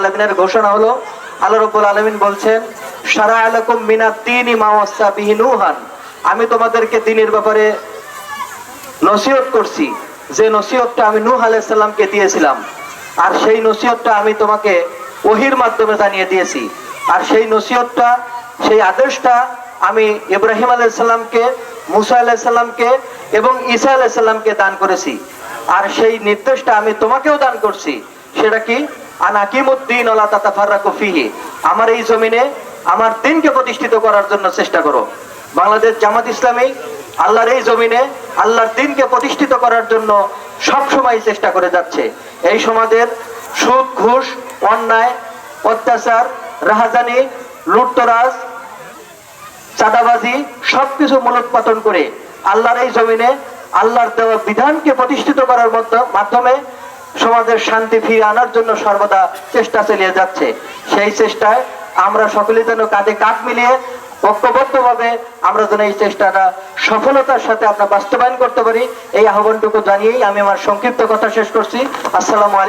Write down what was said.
আলমিনের ঘোষণা হলো, আল্লাহ রব্বুল আলমিন বলছেন, সারা আলকুম মিনা তিনই মাওয়াসা বিহিনুহান আমি তোমাদেরকে দিনের ব্যাপারে নসিহত করছি। যে নসিহতটা আমি নূহ আলাইসাল্লামকে দিয়েছিলাম, আর সেই নসিহতটা আমি তোমাকে ওহির মাধ্যমে জানিয়ে দিয়েছি। আর সেই নসিহতটা, সেই আদেশটা আমি ইব্রাহিম আলাইসাল্লামকে মুসা আলাইসাল্লামকে এবং ঈসা আলাইসাল্লামকে দান করেছি। আর সেই নির্দেশটা আমি তোমাকেও দান করছি। সেটা কি? আনাকিমুদ্দিন আমার এই জমিনে আমার দিনকে প্রতিষ্ঠিত করার জন্য চেষ্টা করো। বাংলাদেশ জামাত ইসলামী আল্লাহর এই জমিনে আল্লাহর দিনকে প্রতিষ্ঠিত করার জন্য সব সময় চেষ্টা করে যাচ্ছে। এই সমাজের সুদ, ঘুষ, অন্যায়, অত্যাচার, রাহাজানি, লুটতরাজ, চাঁদাবাজি সবকিছু মূলোৎপাটন করে আল্লাহর এই জমিনে আল্লাহর দেওয়া বিধানকে প্রতিষ্ঠিত করার মাধ্যমে সমাজের শান্তি ফিরে আনার জন্য সর্বদা চেষ্টা চালিয়ে যাচ্ছে। সেই চেষ্টায় আমরা সকলে যেন কাঁধে কাঁধ মিলিয়ে ঐক্যবদ্ধভাবে আমরা যেন এই চেষ্টাটা সফলতার সাথে আমরা বাস্তবায়ন করতে পারি, এই আহ্বানটুকু জানিয়েই আমি আমার সংক্ষিপ্ত কথা শেষ করছি। আসসালামু আলাইকুম।